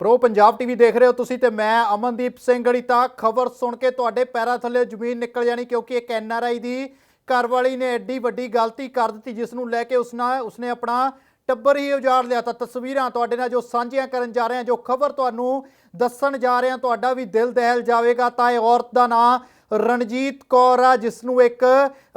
Pro Punjab TV ਦੇਖ ਰਹੇ ਹੋ ਤੁਸੀਂ ਤੇ ਮੈਂ ਅਮਨਦੀਪ ਸਿੰਘ ਗੜੀ ਤਾਂ ਖਬਰ ਸੁਣ ਕੇ ਤੁਹਾਡੇ ਪੈਰਾਂ ਥੱਲੇ ਜ਼ਮੀਨ ਨਿਕਲ ਜਾਣੀ ਕਿਉਂਕਿ ਇੱਕ ਐਨਆਰਆਈ ਦੀ ਘਰਵਾਲੀ ਨੇ ਐਡੀ ਵੱਡੀ ਗਲਤੀ ਕਰ ਦਿੱਤੀ ਜਿਸ ਨੂੰ ਲੈ ਕੇ ਉਸਨਾ ਉਸਨੇ ਆਪਣਾ ਟੱਬਰ ਹੀ ਉਜਾੜ ਲਿਆ ਤਾਂ ਤਸਵੀਰਾਂ ਤੁਹਾਡੇ ਨਾਲ ਜੋ ਸਾਂਝੀਆਂ ਕਰਨ ਜਾ ਰਹੇ ਹਾਂ, ਜੋ ਖਬਰ ਤੁਹਾਨੂੰ ਦੱਸਣ ਜਾ ਰਹੇ ਹਾਂ, ਤੁਹਾਡਾ ਵੀ ਦਿਲ ਦਹਿਲ ਜਾਵੇਗਾ ਤਾਂ ਇਹ ਔਰਤ ਦਾ ਨਾਂ ਰਣਜੀਤ ਕੌਰ ਆ, ਜਿਸ ਨੂੰ ਇੱਕ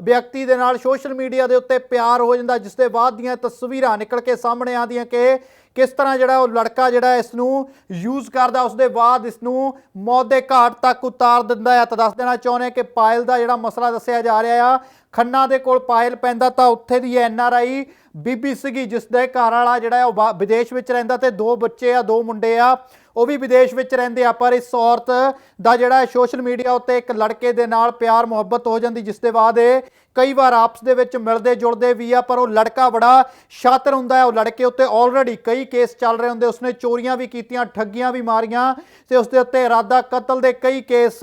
ਵਿਅਕਤੀ ਦੇ ਨਾਲ ਸੋਸ਼ਲ ਮੀਡੀਆ ਦੇ ਉੱਤੇ ਪਿਆਰ ਹੋ ਜਾਂਦਾ, ਜਿਸ ਦੇ ਬਾਅਦ ਦੀਆਂ ਤਸਵੀਰਾਂ ਨਿਕਲ ਕੇ ਸਾਹਮਣੇ ਆਉਂਦੀਆਂ ਕਿ ਕਿਸ ਤਰ੍ਹਾਂ ਜਿਹੜਾ ਉਹ ਲੜਕਾ ਜਿਹੜਾ ਇਸ ਨੂੰ ਯੂਜ਼ ਕਰਦਾ ਉਸ ਦੇ ਬਾਅਦ ਇਸ ਨੂੰ ਮੌਤ ਦੇ ਘਾਟ ਤੱਕ ਉਤਾਰ ਦਿੰਦਾ ਹੈ। ਤਾਂ ਦੱਸ ਦੇਣਾ ਚਾਹੁੰਦੇ ਕਿ ਪਾਇਲ ਦਾ ਜਿਹੜਾ ਮਸਲਾ ਦੱਸਿਆ ਜਾ ਰਿਹਾ ਆ, ਖੰਨਾ ਦੇ ਕੋਲ ਪਾਇਲ ਪੈਂਦਾ ਤਾਂ ਉੱਥੇ ਦੀ ਐਨ ਆਰ ਆਈ ਬੀਬੀ ਸੀਗੀ ਜਿਸ ਦੇ ਘਰ ਵਾਲਾ ਜਿਹੜਾ ਉਹ ਬਾ- ਵਿਦੇਸ਼ ਵਿੱਚ ਰਹਿੰਦਾ ਤੇ ਦੋ ਬੱਚੇ ਆ, ਦੋ ਮੁੰਡੇ ਆ, ਉਹ ਵੀ ਵਿਦੇਸ਼ ਵਿੱਚ ਰਹਿੰਦੇ ਆ। ਪਰ ਇਸ ਔਰਤ ਦਾ ਜਿਹੜਾ ਸੋਸ਼ਲ ਮੀਡੀਆ ਉੱਤੇ ਇੱਕ ਲੜਕੇ ਦੇ ਨਾਲ ਪਿਆਰ ਮੁਹੱਬਤ ਹੋ ਜਾਂਦੀ ਜਿਸ ਦੇ ਬਾਅਦ ਇਹ ਕਈ ਵਾਰ ਆਪਸ ਦੇ ਵਿੱਚ ਮਿਲਦੇ ਜੁਲਦੇ ਵੀ ਆ, ਪਰ ਉਹ ਲੜਕਾ ਬੜਾ ਸ਼ਾਤਰ ਹੁੰਦਾ ਹੈ। ਉਹ ਲੜਕੇ ਉੱਤੇ ਆਲਰੇਡੀ ਕਈ ਕੇਸ ਚੱਲ ਰਹੇ ਹੁੰਦੇ। ਉਸਨੇ ਚੋਰੀਆਂ ਵੀ ਕੀਤੀਆਂ, ਠੱਗੀਆਂ ਵੀ ਮਾਰੀਆਂ ਤੇ ਉਸਦੇ ਉੱਤੇ ਇਰਾਦਾ ਕਤਲ ਦੇ ਕਈ ਕੇਸ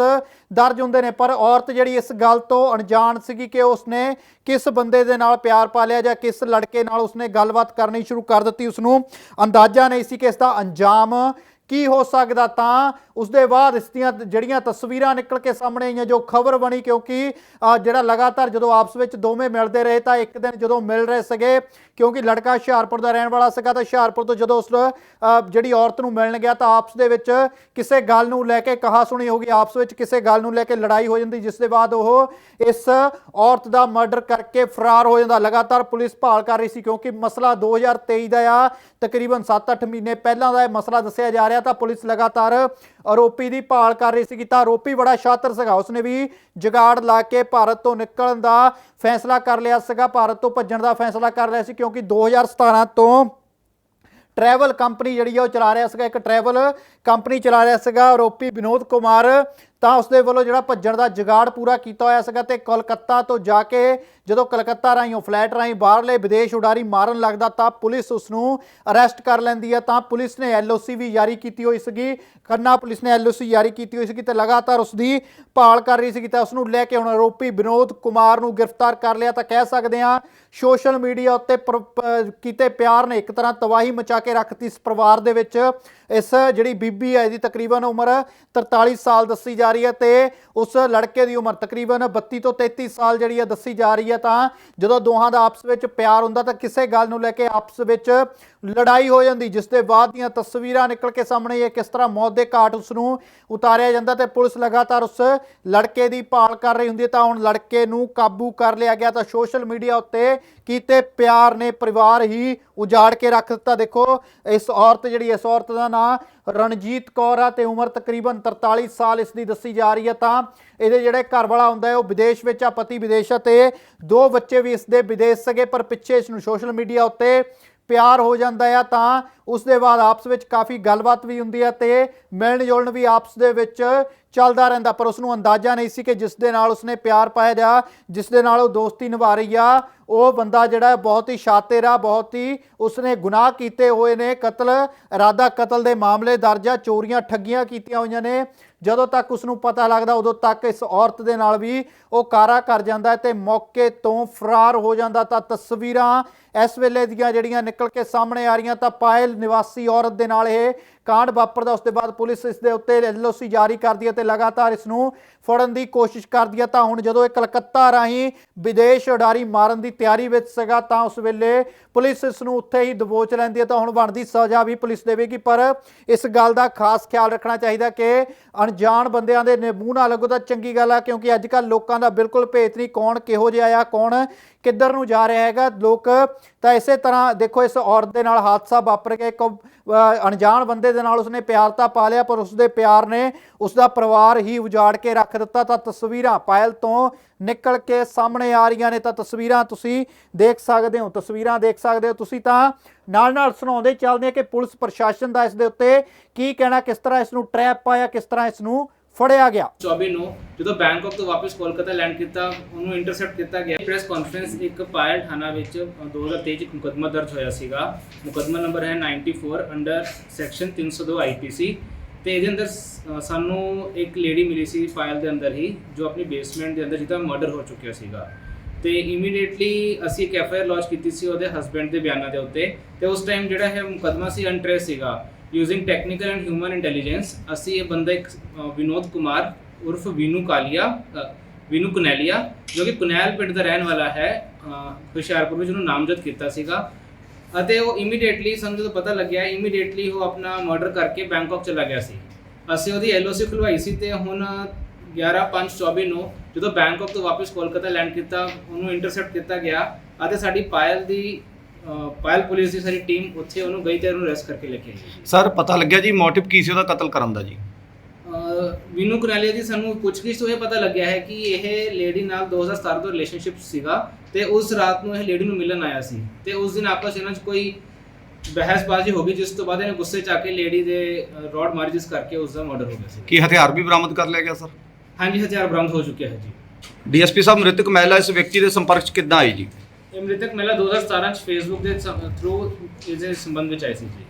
ਦਰਜ ਹੁੰਦੇ ਨੇ। ਪਰ ਔਰਤ ਜਿਹੜੀ ਇਸ ਗੱਲ ਤੋਂ ਅਣਜਾਣ ਸੀਗੀ ਕਿ ਉਸਨੇ ਕਿਸ ਬੰਦੇ ਦੇ ਨਾਲ ਪਿਆਰ ਪਾ ਲਿਆ ਜਾਂ ਕਿਸ ਲੜਕੇ ਨਾਲ ਉਸਨੇ ਗੱਲਬਾਤ ਕਰਨੀ ਸ਼ੁਰੂ ਕਰ ਦਿੱਤੀ, ਉਸਨੂੰ ਅੰਦਾਜ਼ਾ ਨਹੀਂ ਸੀ ਕਿ ਇਸ ਦਾ ਅੰਜਾਮ ਕੀ ਹੋ ਸਕਦਾ ਤਾਂ ਉਸ ਦੇ ਬਾਅਦ ਇਸ ਦੀਆਂ ਜਿਹੜੀਆਂ ਤਸਵੀਰਾਂ ਨਿਕਲ ਕੇ ਸਾਹਮਣੇ ਆਈਆਂ, ਜੋ ਖਬਰ ਬਣੀ ਕਿਉਂਕਿ ਜਿਹੜਾ ਲਗਾਤਾਰ ਜਦੋਂ ਆਪਸ ਵਿੱਚ ਦੋਵੇਂ ਮਿਲਦੇ ਰਹੇ ਤਾਂ ਇੱਕ ਦਿਨ ਜਦੋਂ ਮਿਲ ਰਹੇ ਸੀਗੇ, ਕਿਉਂਕਿ ਲੜਕਾ ਹੁਸ਼ਿਆਰਪੁਰ ਦਾ ਰਹਿਣ ਵਾਲਾ ਸੀਗਾ, ਤਾਂ ਹੁਸ਼ਿਆਰਪੁਰ ਤੋਂ ਜਦੋਂ ਉਸ ਜਿਹੜੀ ਔਰਤ ਨੂੰ ਮਿਲਣ ਗਿਆ ਤਾਂ ਆਪਸ ਦੇ ਵਿੱਚ ਕਿਸੇ ਗੱਲ ਨੂੰ ਲੈ ਕੇ ਕਹਾ ਸੁਣੀ ਹੋ ਗਈ ਆਪਸ ਵਿੱਚ ਕਿਸੇ ਗੱਲ ਨੂੰ ਲੈ ਕੇ ਲੜਾਈ ਹੋ ਜਾਂਦੀ, ਜਿਸ ਦੇ ਬਾਅਦ ਉਹ ਇਸ ਔਰਤ ਦਾ ਮਰਡਰ ਕਰਕੇ ਫਰਾਰ ਹੋ ਜਾਂਦਾ। ਲਗਾਤਾਰ ਪੁਲਿਸ ਭਾਲ ਕਰ ਰਹੀ ਸੀ ਕਿਉਂਕਿ ਮਸਲਾ 2023 ਦਾ ਆ, ਤਕਰੀਬਨ 7-8 ਮਹੀਨੇ ਪਹਿਲਾਂ ਦਾ ਇਹ ਮਸਲਾ ਦੱਸਿਆ ਜਾ ਰਿਹਾ ਤਾਂ ਪੁਲਿਸ ਲਗਾਤਾਰ ਆਰੋਪੀ ਦੀ ਭਾਲ ਕਰ ਰਹੀ ਸੀ ਤਾਂ ਆਰੋਪੀ ਬੜਾ ਸ਼ਾਤਰ ਸੀਗਾ। ਉਸਨੇ ਵੀ ਜਗਾੜ ਲਾ ਕੇ ਭਾਰਤ ਤੋਂ ਨਿਕਲਣ ਦਾ ਫੈਸਲਾ ਕਰ ਲਿਆ ਸੀਗਾ। ਭਾਰਤ ਤੋਂ ਭੱਜਣ ਦਾ ਫੈਸਲਾ ਕਰ ਲਿਆ ਸੀ, ਕਿਉਂਕਿ 2017 ਤੋਂ ਟਰੈਵਲ ਕੰਪਨੀ ਜਿਹੜੀ ਆ, ਉਹ ਚਲਾ ਰਿਹਾ ਸੀਗਾ। ਇੱਕ ਟਰੈਵਲ ਕੰਪਨੀ ਚਲਾ ਰਿਹਾ ਸੀਗਾ। ਆਰੋਪੀ ਵਿਨੋਦ ਕੁਮਾਰ ਤਾਂ ਉਸਦੇ ਵੱਲੋਂ ਜਿਹੜਾ ਭੱਜਣ ਦਾ ਜਗਾੜ ਪੂਰਾ ਕੀਤਾ ਹੋਇਆ ਸੀਗਾ ਤੇ ਕੋਲਕਾਤਾ ਤੋਂ ਜਾ ਕੇ ਜਦੋਂ ਕਲਕੱਤਾ ਰਾਹੀਂ ਉਹ ਫਲਾਈਟ ਰਾਹੀਂ ਬਾਹਰਲੇ ਵਿਦੇਸ਼ ਉਡਾਰੀ ਮਾਰਨ ਲੱਗਦਾ ਤਾਂ ਪੁਲਿਸ ਉਸ ਨੂੰ ਅਰੈਸਟ ਕਰ ਲੈਂਦੀ ਹੈ। ਤਾਂ ਪੁਲਿਸ ਨੇ ਐਲਓਸੀ ਵੀ ਜਾਰੀ ਕੀਤੀ ਹੋਈ ਸੀਗੀ। ਖੰਨਾ ਪੁਲਿਸ ਨੇ ਐਲਓਸੀ ਜਾਰੀ ਕੀਤੀ ਹੋਈ ਸੀਗੀ ਤੇ ਲਗਾਤਾਰ ਉਸ ਦੀ ਭਾਲ ਕਰ ਰਹੀ ਸੀਗੀ ਤਾਂ ਉਸ ਨੂੰ ਲੈ ਕੇ ਹੁਣ ਆਰੋਪੀ ਵਿਨੋਦ ਕੁਮਾਰ ਨੂੰ ਗ੍ਰਿਫਤਾਰ ਕਰ ਲਿਆ। ਤਾਂ ਕਹਿ ਸਕਦੇ ਹਾਂ, ਸੋਸ਼ਲ ਮੀਡੀਆ ਉੱਤੇ ਪਰ- ਪ- ਕੀਤੇ ਪਿਆਰ ਨੇ ਇੱਕ ਤਰ੍ਹਾਂ ਤਬਾਹੀ ਮਚਾ ਕੇ ਰੱਖਤੀ ਇਸ ਪਰਿਵਾਰ ਦੇ ਵਿੱਚ। ਇਸ ਜਿਹੜੀ ਬੀਬੀ ਹੈ ਇਹਦੀ ਤਕਰੀਬਨ ਉਮਰ 43 ਸਾਲ ਦੱਸੀ ਜਾ ਰਹੀ ਹੈ ਤੇ ਉਸ ਲੜਕੇ ਦੀ ਉਮਰ ਤਕਰੀਬਨ 32 ਤੋਂ 33 ਸਾਲ ਜਿਹੜੀ ਹੈ ਦੱਸੀ ਜਾ ਰਹੀ ਹੈ ਤਾਂ ਜਦੋਂ ਦੋਹਾਂ ਦਾ ਆਪਸ ਵਿੱਚ ਪਿਆਰ ਹੁੰਦਾ ਤਾਂ ਕਿਸੇ ਗੱਲ ਨੂੰ ਲੈ ਕੇ ਆਪਸ ਵਿੱਚ ਲੜਾਈ ਹੋ ਜਾਂਦੀ, ਜਿਸ ਦੇ ਬਾਅਦ ਦੀਆਂ ਤਸਵੀਰਾਂ ਨਿਕਲ ਕੇ ਸਾਹਮਣੇ ਇਹ ਕਿਸ ਤਰ੍ਹਾਂ ਮੌਤ ਦੇ ਘਾਟ ਉਸ ਨੂੰ ਉਤਾਰਿਆ ਜਾਂਦਾ ਤੇ ਪੁਲਿਸ ਲਗਾਤਾਰ ਉਸ ਲੜਕੇ ਦੀ ਭਾਲ ਕਰ ਰਹੀ ਹੁੰਦੀ ਹੈ ਤਾਂ ਹੁਣ ਲੜਕੇ ਨੂੰ ਕਾਬੂ ਕਰ ਲਿਆ ਗਿਆ ਤਾਂ ਸੋਸ਼ਲ ਮੀਡੀਆ ਉੱਤੇ ਕੀਤੇ ਪਿਆਰ ਨੇ ਪਰਿਵਾਰ ਹੀ ਉਜਾੜ ਕੇ ਰੱਖ ਦਿੱਤਾ। ਦੇਖੋ, ਇਸ ਔਰਤ ਜਿਹੜੀ ਇਸ ਔਰਤ ਦਾ ਨਾਂ ਰਣਜੀਤ ਕੌਰ ਆ ਤੇ ਉਮਰ ਤਕਰੀਬਨ 43 ਸਾਲ ਇਸ ਦੀ ਦੱਸੀ ਜਾ ਰਹੀ ਹੈ ਤਾਂ ਇਹਦੇ ਜਿਹੜੇ ਘਰ ਵਾਲਾ ਹੁੰਦਾ ਹੈ, ਉਹ ਵਿਦੇਸ਼ ਵਿੱਚ ਆ, ਪਤੀ ਵਿਦੇਸ਼ ਆ ਤੇ ਦੋ ਬੱਚੇ ਵੀ ਇਸ ਦੇ ਵਿਦੇਸ਼ ਸਗੇ, ਪਰ ਪਿੱਛੇ ਇਸ ਨੂੰ ਸੋਸ਼ਲ ਮੀਡੀਆ ਉੱਤੇ ਪਿਆਰ ਹੋ ਜਾਂਦਾ ਆ ਤਾਂ ਉਸ ਦੇ ਬਾਅਦ ਆਪਸ ਵਿੱਚ ਕਾਫੀ ਗੱਲਬਾਤ ਵੀ ਹੁੰਦੀ ਹੈ ਤੇ ਮਿਲਣ ਜੁਲਣ ਵੀ ਆਪਸ ਦੇ ਵਿੱਚ ਚੱਲਦਾ ਰਹਿੰਦਾ, ਪਰ ਉਸ ਨੂੰ ਅੰਦਾਜ਼ਾ ਨਹੀਂ ਸੀ ਕਿ ਜਿਸ ਦੇ ਨਾਲ ਉਸਨੇ ਪਿਆਰ ਪਾਇਆ ਜਾਂ ਜਿਸ ਦੇ ਨਾਲ ਉਹ ਦੋਸਤੀ ਨਿਭਾ ਰਹੀ ਆ, ਉਹ ਬੰਦਾ ਜਿਹੜਾ ਬਹੁਤ ਹੀ ਸ਼ਾਤਿਰ ਆ, ਬਹੁਤ ਹੀ ਉਸਨੇ ਗੁਨਾਹ ਕੀਤੇ ਹੋਏ ਨੇ, ਕਤਲ ਇਰਾਦਾ ਕਤਲ ਦੇ ਮਾਮਲੇ, ਦਰਜ ਆ ਚੋਰੀਆਂ, ਠੱਗੀਆਂ ਕੀਤੀਆਂ ਹੋਈਆਂ ਨੇ। ਜਦੋਂ ਤੱਕ ਉਸ ਨੂੰ ਪਤਾ ਲੱਗਦਾ, ਉਦੋਂ ਤੱਕ ਇਸ ਔਰਤ ਦੇ ਨਾਲ ਵੀ ਉਹ ਕਾਰਾ ਕਰ ਜਾਂਦਾ ਹੈ ਤੇ ਮੌਕੇ ਤੋਂ ਫਰਾਰ ਹੋ ਜਾਂਦਾ। ਤਾਂ ਤਸਵੀਰਾਂ ਇਸ ਵੇਲੇ ਦੀਆਂ ਜਿਹੜੀਆਂ ਨਿਕਲ ਕੇ ਸਾਹਮਣੇ ਆ ਰਹੀਆਂ, ਤਾਂ ਪਾਇਲ ਨਿਵਾਸੀ ਔਰਤ ਦੇ ਨਾਲ ਇਹ ਕਾਂਡ ਵਾਪਰਦਾ, ਉਸ ਦੇ ਬਾਅਦ ਪੁਲਿਸ ਇਸ ਦੇ ਉੱਤੇ ਐਲਓਸੀ ਜਾਰੀ ਕਰਦੀ ਹੈ ਤੇ ਲਗਾਤਾਰ ਇਸ ਨੂੰ ਫੜਨ ਦੀ ਕੋਸ਼ਿਸ਼ ਕਰਦੀ ਹੈ। ਤਾਂ ਹੁਣ ਜਦੋਂ ਇਹ ਕਲਕੱਤਾ ਰਾਹੀਂ ਵਿਦੇਸ਼ ਉਡਾਰੀ ਮਾਰਨ ਦੀ ਤਿਆਰੀ ਵਿੱਚ ਸੀਗਾ, ਤਾਂ ਉਸ ਵੇਲੇ ਪੁਲਿਸ ਇਸ ਨੂੰ ਉੱਥੇ ਹੀ ਦਬੋਚ ਲੈਂਦੀ ਹੈ। ਤਾਂ ਹੁਣ ਬਣਦੀ ਸਜ਼ਾ ਵੀ ਪੁਲਿਸ ਦੇਵੇਗੀ, ਪਰ ਇਸ ਗੱਲ ਦਾ ਖਾਸ ਖਿਆਲ ਰੱਖਣਾ ਚਾਹੀਦਾ ਕਿ ਅਣਜਾਣ ਬੰਦਿਆਂ ਦੇ ਮੂੰਹ ਨਾਲ ਲੱਗੋ ਤਾਂ ਚੰਗੀ ਗੱਲ ਆ, ਕਿਉਂਕਿ ਅੱਜ ਕੱਲ ਲੋਕਾਂ ਦਾ ਬਿਲਕੁਲ ਭੇਤ ਨਹੀਂ ਕੌਣ ਕਿਹੋ ਜਿਹਾ ਆ, ਕੌਣ ਕਿੱਧਰ ਨੂੰ ਜਾ ਰਿਹਾ ਹੈਗਾ। ਲੋਕ ਤਾਂ ਇਸੇ ਤਰ੍ਹਾਂ ਦੇਖੋ, ਇਸ ਔਰਤ ਦੇ ਨਾਲ ਹਾਦਸਾ ਵਾਪਰ ਗਿਆ। ਇੱਕ ਅਣਜਾਣ ਬੰਦੇ ਦੇ ਨਾਲ ਉਸਨੇ ਪਿਆਰ ਤਾਂ ਪਾ ਲਿਆ, ਪਰ ਉਸਦੇ ਪਿਆਰ ਨੇ ਉਸਦਾ ਪਰਿਵਾਰ ਹੀ ਉਜਾੜ ਕੇ ਰੱਖ ਦਿੱਤਾ। ਤਾਂ ਤਸਵੀਰਾਂ ਪਾਇਲ ਤੋਂ ਨਿਕਲ ਕੇ ਸਾਹਮਣੇ ਆ ਰਹੀਆਂ ਨੇ। ਤਾਂ ਤਸਵੀਰਾਂ ਤੁਸੀਂ ਦੇਖ ਸਕਦੇ ਹੋ, ਤਸਵੀਰਾਂ ਦੇਖ ਸਕਦੇ ਹੋ। ਤੁਸੀਂ ਤਾਂ ਨਾਲ ਨਾਲ ਸੁਣਾਉਂਦੇ ਚੱਲਦੇ ਕਿ ਪੁਲਿਸ ਪ੍ਰਸ਼ਾਸਨ ਦਾ ਇਸ ਦੇ ਉੱਤੇ ਕੀ ਕਹਿਣਾ, ਕਿਸ ਤਰ੍ਹਾਂ ਇਸ ਨੂੰ ਟਰੈਪ ਪਾਇਆ, ਕਿਸ ਤਰ੍ਹਾਂ ਇਸ ਨੂੰ ਫੜਿਆ ਗਿਆ। 24 ਨੂੰ ਜਦੋਂ ਬੈਂਕਾਕ ਤੋਂ ਵਾਪਸ ਕੋਲਕਾਤਾ ਲੈਂਡ ਕੀਤਾ, ਉਹਨੂੰ ਇੰਟਰਸੈਪਟ ਕੀਤਾ ਗਿਆ। ਪ੍ਰੈਸ ਕਾਨਫਰੰਸ ਇੱਕ ਪਾਇਲ ਥਾਣਾ ਵਿੱਚ 2023 ਚ ਇੱਕ ਦਰਜ ਹੋਇਆ ਸੀਗਾ। ਮੁਕੱਦਮਾ ਨੰਬਰ ਹੈ 94 ਅੰਡਰ ਸੈਕਸ਼ਨ 302 ਆਈਪੀਸੀ ਤੇ ਇਹਦੇ ਅੰਦਰ ਸਾਨੂੰ ਇੱਕ ਲੇਡੀ ਮਿਲੀ ਸੀ ਪਾਇਲ ਦੇ ਅੰਦਰ ਹੀ, ਜੋ ਆਪਣੀ ਬੇਸਮੈਂਟ ਦੇ ਅੰਦਰ ਜਿਹਦਾ ਮਰਡਰ ਹੋ ਚੁੱਕਿਆ ਸੀਗਾ। ਤੇ ਇਮੀਡੀਏਟਲੀ ਅਸੀਂ ਇੱਕ ਐਫ ਆਈ ਆਰ ਲੌਂਚ ਕੀਤੀ ਸੀ ਉਹਦੇ ਹਸਬੰਡ ਦੇ ਬਿਆਨਾਂ ਦੇ ਉੱਤੇ। ਤੇ ਉਸ ਟਾਈਮ ਜਿਹੜਾ ਹੈ ਮੁਕੱਦਮਾ ਸੀ ਅਨਟ੍ਰੇਸ ਸੀਗਾ। Using technical and human intelligence ਅਸੀਂ ਇਹ ਬੰਦਾ ਇੱਕ ਵਿਨੋਦ ਕੁਮਾਰ ਉਰਫ ਵੀਨੂ ਕਾਲੀਆ ਅ, ਵੀਨੂ ਕੁਨੈਲੀਆ ਜੋ ਕਿ ਕੁਨੈਲ ਪਿੰਡ ਦਾ ਰਹਿਣ ਵਾਲਾ ਹੈ ਹੁਸ਼ਿਆਰਪੁਰ ਵਿੱਚ ਉਹਨੂੰ ਨਾਮਜ਼ਦ ਕੀਤਾ ਸੀਗਾ। ਅਤੇ ਉਹ ਇਮੀਡੀਏਟਲੀ ਸਾਨੂੰ ਜਦੋਂ ਪਤਾ ਲੱਗਿਆ ਇਮੀਡੀਏਟਲੀ ਉਹ ਆਪਣਾ ਮਰਡਰ ਕਰਕੇ ਬੈਂਕਾਕ ਚਲਾ ਗਿਆ ਸੀ। ਅਸੀਂ ਉਹਦੀ ਐਲਓਸੀ ਖੁਲਵਾਈ ਸੀ ਤੇ ਹੁਣ 11/5/24 ਨੂੰ ਜਦੋਂ ਬੈਂਕਾਕ ਤੋਂ ਵਾਪਸ ਕੋਲਕਾਤਾ ਲੈਂਡ ਕੀਤਾ ਉਹਨੂੰ ਇੰਟਰਸੈਪਟ ਕੀਤਾ ਗਿਆ ਅਤੇ ਸਾਡੀ ਪਾਇਲ ਦੀ ਪਾਇਲ ਪੁਲਿਸ ਦੀ ਸਾਰੀ ਟੀਮ ਉੱਥੇ ਉਹਨੂੰ ਗਈ ਤੇ ਉਹਨੂੰ ਅਰੈਸਟ ਕਰਕੇ ਲੈ ਕੇ ਆਈ ਜੀ ਸਰ ਪਤਾ ਲੱਗਿਆ ਜੀ ਮੋਟਿਵ ਕੀ ਸੀ ਉਹਦਾ ਕਤਲ ਕਰਨ ਦਾ ਜੀ ਵਿਨੂ ਕੁਨਾਲੀਆ ਜੀ ਸਾਨੂੰ ਪੁੱਛਗਿੱਛ ਤੋਂ ਇਹ ਪਤਾ ਲੱਗਿਆ ਹੈ ਕਿ ਇਹ ਲੇਡੀ ਨਾਲ 2017 ਤੋਂ ਰਿਲੇਸ਼ਨਸ਼ਿਪ ਸੀਗਾ ਤੇ ਉਸ ਰਾਤ ਨੂੰ ਇਹ ਲੇਡੀ ਨੂੰ ਮਿਲਣ ਆਇਆ ਸੀ ਤੇ ਉਸ ਦਿਨ ਆਪਸ ਇਹਨਾਂ 'ਚ ਕੋਈ ਬਹਿਸਬਾਜ਼ੀ ਹੋ ਗਈ ਜਿਸ ਤੋਂ ਬਾਅਦ ਇਹਨੇ ਗੁੱਸੇ 'ਚ ਆ ਕੇ ਲੇਡੀ ਦੇ ਰੋਡ ਮਾਰੀ ਜਿਸ ਕਰਕੇ ਉਸ ਦਾ ਮਰਡਰ ਹੋ ਗਿਆ ਸੀ ਕੀ ਹਥਿਆਰ ਵੀ ਬਰਾਮਦ ਕਰ ਲਿਆ ਗਿਆ ਸਰ ਹਾਂਜੀ ਹਥਿਆਰ ਬਰਾਮਦ ਹੋ ਚੁੱਕਿਆ ਹੈ ਜੀ ਡੀਐਸਪੀ ਸਾਹਿਬ ਮ੍ਰਿਤਕ ਮਹਿਲਾ ਇਸ ਵਿਅਕਤੀ ਦੇ ਸੰਪਰਕ 'ਚ ਕਿੱਦਾਂ ਆਈ ਜੀ ਇਹ ਮ੍ਰਿਤਕ ਮਹਿਲਾ 2017 ਚ ਫੇਸਬੁੱਕ ਦੇ ਥਰੂ ਇਸ ਸੰਬੰਧ ਵਿੱਚ ਆਈ ਸੀ ਜੀ।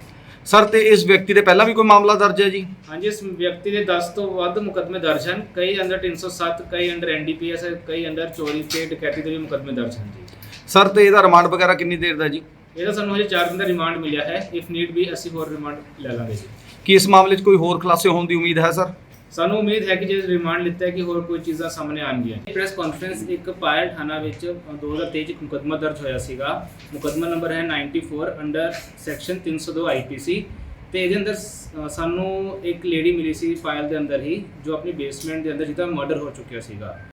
ਸਰ ਤੇ ਇਸ ਵਿਅਕਤੀ ਦੇ ਪਹਿਲਾਂ ਵੀ ਕੋਈ ਮਾਮਲਾ ਦਰਜ ਹੈ ਜੀ? ਹਾਂਜੀ ਇਸ ਵਿਅਕਤੀ ਦੇ 10 ਤੋਂ ਵੱਧ ਮੁਕੱਦਮੇ ਦਰਜ ਹਨ। ਕਈ ਅੰਡਰ 307 ਕਈ ਅੰਡਰ ਐਨਡੀਪੀਐਸ ਕਈ ਅੰਡਰ ਚੋਰੀ ਤੇ ਡਕੈਤੀ ਦੇ ਵੀ ਮੁਕੱਦਮੇ ਦਰਜ ਹਨ ਜੀ। ਸਰ ਤੇ ਇਹਦਾ ਰਿਮਾਂਡ ਵਗੈਰਾ ਕਿੰਨੀ ਦੇਰ ਦਾ ਜੀ? ਇਹਦਾ ਸਾਨੂੰ ਹਜੇ 4 ਦਿਨ ਦਾ ਰਿਮਾਂਡ ਮਿਲਿਆ ਹੈ। ਇਫ ਨੀਡ ਵੀ ਅਸੀਂ ਹੋਰ ਰਿਮਾਂਡ ਲੈ ਲਾਂਗੇ ਜੀ। ਕੀ ਇਸ ਮਾਮਲੇ 'ਚ ਕੋਈ ਹੋਰ ਖੁਲਾਸੇ ਹੋਣ ਦੀ ਉਮੀਦ ਹੈ ਸਰ ਸਾਨੂੰ ਉਮੀਦ ਹੈ ਕਿ ਜੇ ਰਿਮਾਂਡ ਲਿੱਤਾ ਹੈ ਕਿ ਹੋਰ ਕੋਈ ਚੀਜ਼ਾਂ ਸਾਹਮਣੇ ਆਉਣਗੀਆਂ। ਪ੍ਰੈਸ ਕਾਨਫਰੰਸ ਇੱਕ ਪਾਇਲ ਥਾਣਾ ਵਿੱਚ 2023 ਚ ਮੁਕੱਦਮਾ ਦਰਜ ਹੋਇਆ ਸੀਗਾ। ਮੁਕੱਦਮਾ ਨੰਬਰ ਹੈ 94 ਅੰਡਰ ਸੈਕਸ਼ਨ 302 ਆਈਪੀਸੀ ਤੇ ਇਹਦੇ ਅੰਦਰ ਸਾਨੂੰ ਇੱਕ ਲੇਡੀ ਮਿਲੀ ਸੀ ਫਾਈਲ ਦੇ ਅੰਦਰ ਹੀ, ਜੋ ਆਪਣੀ ਬੇਸਮੈਂਟ ਦੇ ਅੰਦਰ ਜਿਹਦਾ ਮਰਡਰ ਹੋ ਚੁੱਕਿਆ ਸੀਗਾ।